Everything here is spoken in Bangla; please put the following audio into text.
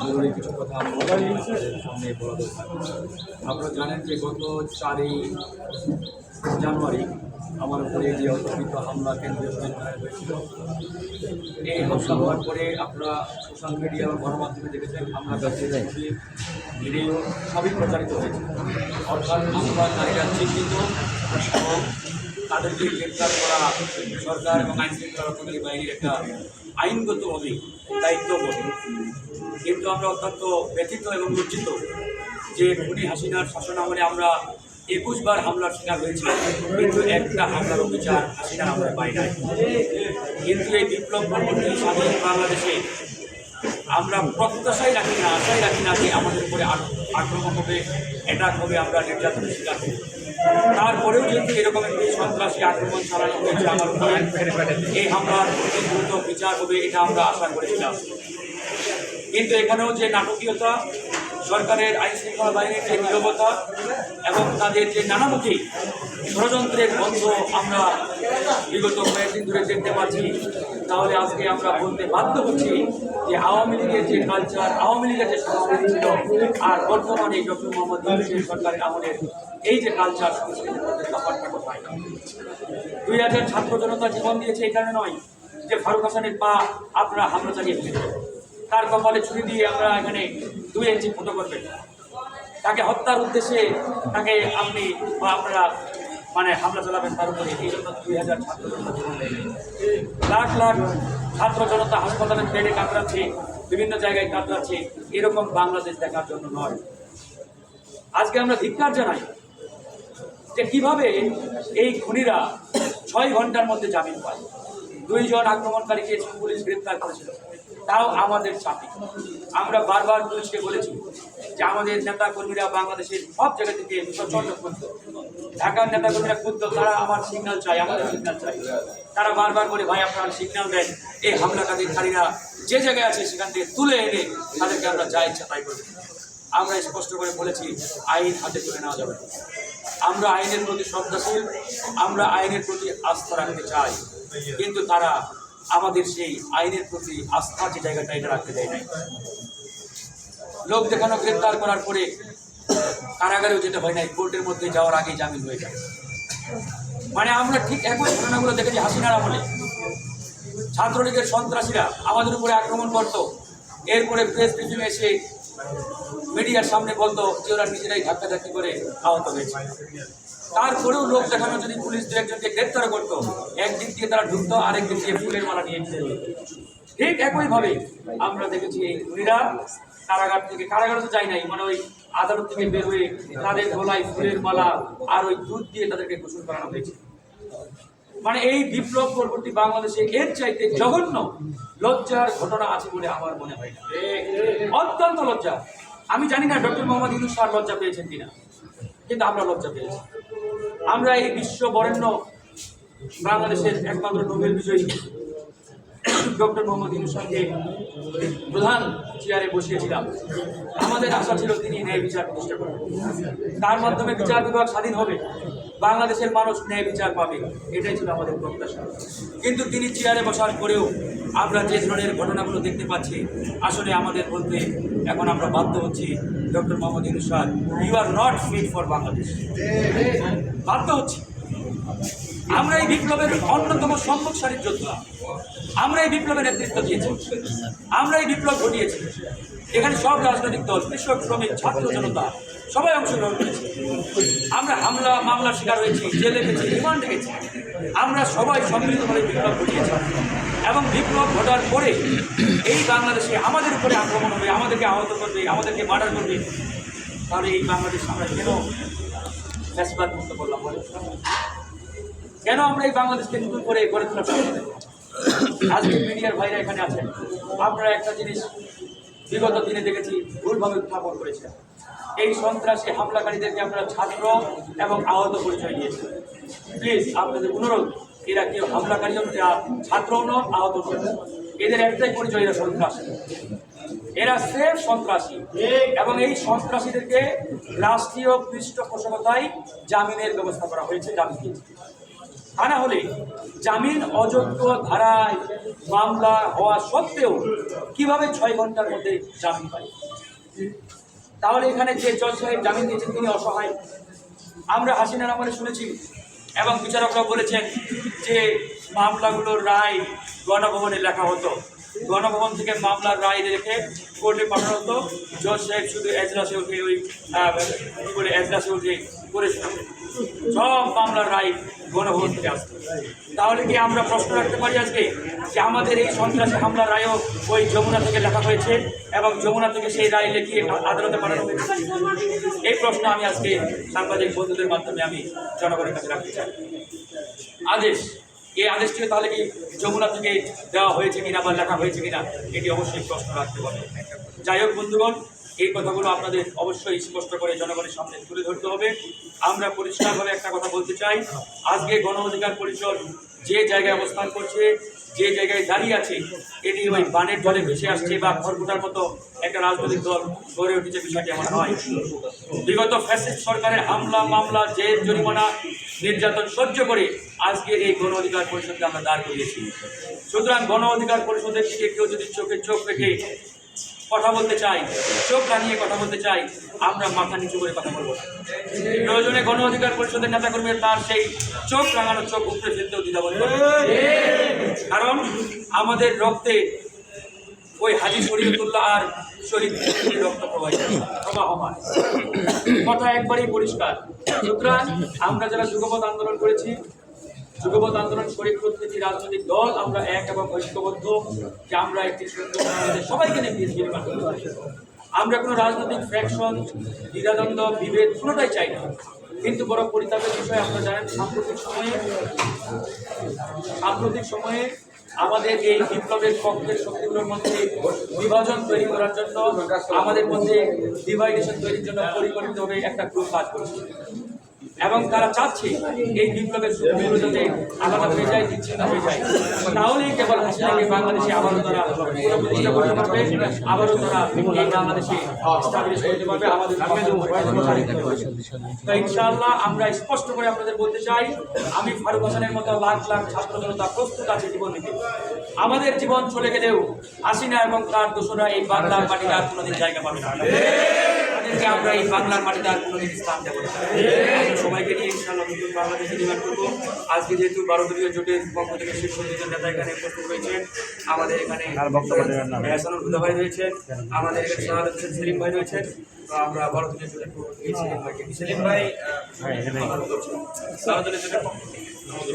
জরুরি কিছু কথা সামনে আপনারা জানেন যে গত চারই জানুয়ারি আমার উপরে যে অতর্কিত হামলা কেন্দ্রীয় সরকারের হয়েছিল এই হামলা হওয়ার পরে আপনারা সোশ্যাল মিডিয়া বা গণমাধ্যমে দেখেছেন হামলা ভিডিও সবই প্রচারিত হয়েছে। অর্থাৎ আমরা হামলাকারীরা চিহ্নিত এবং তাদেরকে গ্রেপ্তার করা সরকার এবং আইন শৃঙ্খলা রক্ষাকারী বাহিনীর একটা আইনগতভাবে দায়িত্ববোধ কিন্তু আমরা অত্যন্ত ব্যথিত এবং লজ্জিত যে খুনি হাসিনার শাসন আমলে আমরা একুশ বার হামলার শিকার হয়েছি কিন্তু একটা হামলার অভিযান হাসিনার আমরা পাই নাই। কিন্তু এই বিপ্লব পরবর্তী স্বাধীন বাংলাদেশে আমরা প্রত্যাশাই রাখি না, আশাই রাখি না যে আমাদের উপরে আক- আক্রমণ হবে অ্যাটাক হবে, আমরা নির্যাতনের শিকার হব। তারপরেও যেহেতু এরকম একটি সন্ত্রাসী আক্রমণ চালানো হয়েছে আমার এই হামলার দ্রুত বিচার হবে, এটা আমরা আশা করেছিলাম। কিন্তু এখানেও যে নাটকীয়তা সরকারের আইন শৃঙ্খলা বাহিনীর যে নিরবতা এবং তাদের যে নানামুখী ষড়যন্ত্রের বন্ধ আমরা বিগত কয়েকদিন ধরে দেখতে পাচ্ছি, তাহলে আজকে আমরা বলতে বাধ্য হচ্ছি যে আওয়ামী লীগের যে কালচার আওয়ামী লীগের যে সংস্কৃতি ছিল আর বর্তমানে ডক্টর মোহাম্মদ সরকারের আমলের এই যে কালচার কোথায়? দুই হাজার ছাত্র জনতা জীবন দিয়েছে এই কারণে নয় যে ফারুক হাসানের পা আপনারা হামলা চালিয়ে তার কপালে ছুরি দিয়ে আমরা এখানে দুই ইঞ্চি ফুটো করবেন। তাকে হত্যার উদ্দেশ্যে তাকে আপনি বা আপনারা মানে হামলা চালাবেন তার উপরে। এই দুই হাজার ছাত্র লাখ লাখ ছাত্র জনতা হাসপাতালের বেডে কাতরাচ্ছে বিভিন্ন জায়গায় কাতরাচ্ছে এরকম বাংলাদেশ দেখার জন্য নয়। আজকে আমরা ধিক্কার জানাই যে কীভাবে এই খুনিরা ছয় ঘণ্টার মধ্যে জামিন পায়। দুইজন আক্রমণকারীকে পুলিশ গ্রেপ্তার করেছিল। তাও আমাদের চাপে আমরা বারবার পুলিশকে বলেছি যে আমাদের নেতা কর্মীরা বাংলাদেশের সব জায়গা থেকে প্রচণ্ড ক্ষুদ্র ঢাকার নেতা কর্মীরা তারা আমার সিগন্যাল চাই আমাদের সিগন্যাল চাই তারা বারবার বলে, ভাই, আপনারা সিগন্যাল দেন, এই হামলাকারীরা যে জায়গায় আছে সেখান থেকে তুলে এনে তাদেরকে আমরা যা ইচ্ছা তাই আমরা স্পষ্ট করে বলেছি, আইন হাতে তুলে নেওয়া যাবে আমরা আইনের প্রতি শ্রদ্ধাশীল, আমরা আইনের প্রতি আস্থা রাখতে চাই, কিন্তু তারা আমাদের সেই আইনের প্রতি আস্থা যে জায়গাটা, এটা রাখতে দেয় নাই। লোক দেখানো, গ্রেপ্তার করার পরে কারাগারেও যেতে হয় নাই, কোর্টের মধ্যে যাওয়ার আগে জামিন হয়ে যায়। মানে আমরা ঠিক একই ঘটনাগুলো দেখেছি হাসিনার আমলে। ছাত্রলীগের সন্ত্রাসীরা আমাদের উপরে আক্রমণ করতো, এরপরে প্রেস এসে মিডিয়ার সামনে বলতো যে ওরা নিজেরাই ধাক্কাধাক্কি করে আহত হয়েছে। তারপরেও লোক দেখানো যদি পুলিশ দু একজনকে গ্রেপ্তার করতো, একদিক দিয়ে তারা ঢুকতো, আরেক দিক দিয়ে ফুলের মালা নিয়ে যেত। ঠিক একইভাবে আমরা দেখেছি এই খুনিরা কারাগার থেকে, কারাগারে তো যাই নাই মানে ওই আদালত থেকে বের হয়ে তাদের গলায় ফুলের মালা আর ওই দুধ দিয়ে তাদেরকে গোসল করানো হয়েছে। মানে এই বিপ্লব পরবর্তী বাংলাদেশে এর চাইতে জঘন্য লজ্জার ঘটনা আছে বলে আমার মনে হয় না। অত্যন্ত লজ্জা। আমি জানি না ডক্টর মোহাম্মদ ইউনুস স্যার লজ্জা পেয়েছেন কিনা, কিন্তু আমরা লজ্জা পেয়েছি। আমরা এই বিশ্ব বরেণ্য বাংলাদেশের একমাত্র নোবেল বিজয়ী ডক্টর মোহাম্মদ ইউনুস স্যারকে প্রধান চেয়ারে বসিয়েছিলাম। আমাদের আশা ছিল তিনি ন্যায় বিচার প্রতিষ্ঠা করবেন। তার মাধ্যমে বিচার বিভাগ স্বাধীন হবে। বাংলাদেশের মানুষ ন্যায় বিচার পাবে। এটাই ছিল আমাদের প্রত্যাশা। কিন্তু তিনি চেয়ারে বসার পরেও আমরা যে ধরনের ঘটনাগুলো দেখতে পাচ্ছি, আসলে আমাদের বলতে এখন আমরা বাধ্য হচ্ছি doctor Mohammad Yunus you are not fit for Bangladesh বাধ্য হচ্ছি। আমরা এই বিপ্লবের অন্যতম সম্পদশালী যোদ্ধা। আমরা এই বিপ্লবের নেতৃত্ব দিয়েছি। আমরা এই বিপ্লব ঘটিয়েছি। এখানে সব রাজনৈতিক দল, কৃষক, শ্রমিক, ছাত্র, জনতা সবাই অংশগ্রহণ করেছে। আমরা হামলা, মামলার শিকার হয়েছি, জেলে গেছি, রিমান্ডে গেছি। আমরা সবাই সম্মিলিতভাবে বিপ্লব ঘটিয়েছি। এবং বিপ্লব ঘটার পরে এই বাংলাদেশে আমাদের উপরে আক্রমণ হবে, আমাদেরকে আহত করবে, আমাদেরকে মার্ডার করবে। তাহলে এই বাংলাদেশ আমরা কেন ফ্যাসবাদ মুক্ত করলাম বলে? কেন আমরা এই বাংলাদেশকে নতুন করে গড়ে করব? আজকে মিডিয়ার ভাইরা এখানে আছেন। আপনারা একটা জিনিস বিগত দিনে দেখেছি, ভুলভাবে উত্থাপন করেছেন। এই সন্ত্রাসী হামলাকারীদেরকে আপনারা ছাত্র এবং আহত পরিচয় দিয়েছেন। প্লিজ আপনাদের অনুরোধ, এরা কেউ হামলাকারী ছাত্রও নয় আহত নয় এদের একটাই পরিচয়, এরা সন্ত্রাসী। এরা সেফ সন্ত্রাসী এবং এই সন্ত্রাসীদেরকে রাষ্ট্রীয় পৃষ্ঠপোষকতায় জামিনের ব্যবস্থা করা হয়েছে, জামিন দিয়েছে। তা না হলে জামিন অযোগ্য ধারায় মামলা হওয়া সত্ত্বেও কীভাবে ছয় ঘণ্টার মধ্যে জামিন পায়? তাহলে এখানে যে জজ সাহেব জামিন দিয়েছেন, তিনি অসহায়। আমরা হাসিনার আমলে শুনেছি এবং বিচারকরা বলেছেন যে মামলাগুলোর রায় গণভবনে লেখা হতো। গণভবন থেকে মামলার রায় রেখে কোর্টে পাঠানো হতো। জজ সাহেব শুধু এজলাসে উঠে ওই কি বলে, এজলাসে উঠে করে সব মামলার রায় গণভবন থেকে আসতো। তাহলে কি আমরা প্রশ্ন রাখতে পারি আজকে যে আমাদের এই সন্ত্রাসী হামলার রায়ও ওই যমুনা থেকে লেখা হয়েছে এবং যমুনা থেকে সেই রায় লিখিয়ে আদালতে পাঠানো হয়েছে? এই প্রশ্ন আমি আজকে সাংবাদিক বন্ধুদের মাধ্যমে আমি জনগণের কাছে রাখতে চাই। আদেশ। এই আদেশটিও তাহলে কি যমুনা থেকে দেওয়া হয়েছে কিনা বা লেখা হয়েছে কিনা, এটি অবশ্যই প্রশ্ন রাখতে পারে যাই হোক বন্ধুগণ, এই কথাগুলো আপনাদের অবশ্যই স্পষ্ট করে জনগণের সামনে তুলে ধরতে হবে। আমরা পরিষ্কারভাবে একটা কথা বলতে চাই। আজকে গণ অধিকার পরিষদ যে জায়গায় অবস্থান করছে, যে জায়গায় দাঁড়িয়ে আছে, এটি ওই বানের জলে ভেসে আসছে বা খড়কুটার মতো একটা রাজনৈতিক দল গড়ে উঠেছে, বিষয়টি আমার নয়। বিগত ফ্যাসিস্ট সরকারের হামলা, মামলা, জেল, জরিমানা নির্যাতন সহ্য করে আজকে এই গণ অধিকার পরিষদকে আমরা দাঁড় করিয়েছি। সুতরাং গণ অধিকার পরিষদের দিকে কেউ যদি চোখে চোখ রেখে কথা বলতে চাই চোখ রানিয়ে কথা বলতে চাই আমরা মাথা নিচু করে কথা বলব। প্রয়োজনে গণ অধিকার পরিষদের নেতাকর্মীরা তার সেই চোখ রাঙানো চোখ উপরে ফেলতেও দ্বিধাবোধ করে কারণ আমাদের রক্তে ওই হাজি শরীয়তুল্লাহ আর মুক্তির রক্ত প্রবাহিত। প্রবাহমান কথা একবারই পরিষ্কার। সুতরাং আমরা যারা যুগপথ আন্দোলন করেছি যুগপথ আন্দোলন শরীর প্রত্যেকটি রাজনৈতিক দল আমরা এক এবং ঐক্যবদ্ধ, যে আমরা একটি সবাইকে নিয়ে আমরা কোনো রাজনৈতিক ফ্যাকশন দ্বিধাদ্বন্দ্ব, বিভেদ কোনোটাই চাই না। কিন্তু বড় পরিতাপের বিষয়ে, আপনারা জানেন সাম্প্রতিক সময়ে সাম্প্রতিক সময়ে আমাদের এই বিপ্লবের পক্ষের শক্তিগুলোর মধ্যে বিভাজন তৈরি করার জন্য আমাদের মধ্যে ডিভাইডেশন তৈরির জন্য পরিকল্পিতভাবে একটা গ্রুপ কাজ করছে। এবং তারা চাচ্ছে এই বিপ্লবের শক্তিগুলো যাতে আলাদা হয়ে যায়, বিচ্ছিন্ন হয়ে যায়। তাহলেই কেবল হাসিনাকে বাংলাদেশে আবারও তারা পুনঃপ্রতিষ্ঠা করতে পারবে, আবারও তারা বাংলাদেশে স্টাবলিশ করতে আমরা স্পষ্ট করে আপনাদের বলতে চাই, আমি ফারুক হাসানের মতো লাখ লাখ ছাত্র জনতা প্রস্তুত আছে জীবন দিতে আমাদের জীবন চলে গেলেও হাসিনা এবং তার দোষরা এই বাংলার মাটিতে আর কোনোদিন জায়গা পাবে না। তাদেরকে আমরা এই বাংলার মাটিতে আর কোনোদিন স্থান দেবো না। সবাইকে নিয়ে ইনশাআল্লাহ নতুন বাংলাদেশে নির্মাণ করব। আজকে যেহেতু বারো দলীয় জোটের পক্ষ থেকে শীর্ষ দুজন নেতা এখানে উপস্থিত রয়েছেন আমাদের এখানে হাসানুল হুদা ভাই রয়েছেন আমাদের এখানে শাহাদ হোসেন সেলিম ভাই রয়েছেন তো আমরা দলীয় জোটের পক্ষ থেকে সেলিম ভাইকে সেলিম ভাই পক্ষ থেকে।